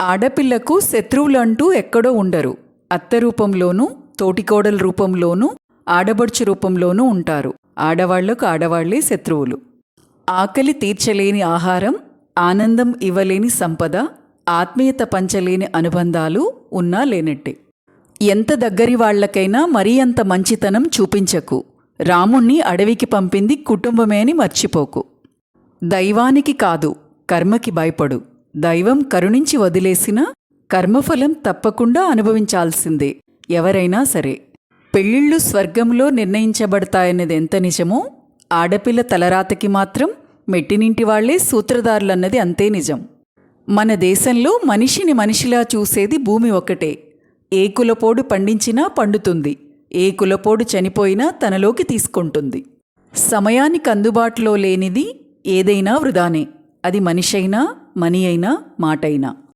ఆడపిల్లకు శత్రువులంటూ ఎక్కడో ఉండరు. అత్త రూపంలోనూ తోటికోడల రూపంలోనూ ఆడబడుచు రూపంలోనూ ఉంటారు. ఆడవాళ్ళకు ఆడవాళ్ళే శత్రువులు. ఆకలి తీర్చలేని ఆహారం ఆనందం ఇవ్వలేని సంపద ఆత్మీయత పంచలేని అనుబంధాలు ఉన్నా లేనట్టే. ఎంత దగ్గరి వాళ్ళకైనా మరీ అంత మంచితనం చూపించకు. రాముణ్ణి అడవికి పంపింది కుటుంబమే అని మర్చిపోకు. దైవానికి కాదు కర్మకి భయపడు. దైవం కరుణించి వదిలేసినా కర్మఫలం తప్పకుండా అనుభవించాల్సిందే. ఎవరైనా సరే పెళ్ళిళ్ళు స్వర్గంలో నిర్ణయించబడతాయన్నది ఎంత నిజమో ఆడపిల్ల తలరాతకి మాత్రం మెట్టినింటి వాళ్ళే సూత్రధారులన్నది అంతే నిజం. మన దేశంలో మనిషిని మనిషిలా చూసేది భూమి ఒకటే ఏ కులపోడు పండించినా పండుతుంది. ఏ కులపోడు చనిపోయినా తనలోకి తీసుకుంటుంది. సమయానికి అందుబాటులో లేనిది ఏదైనా వృధానే. అది మనిషైనా మనీ అయినా మాటైనా.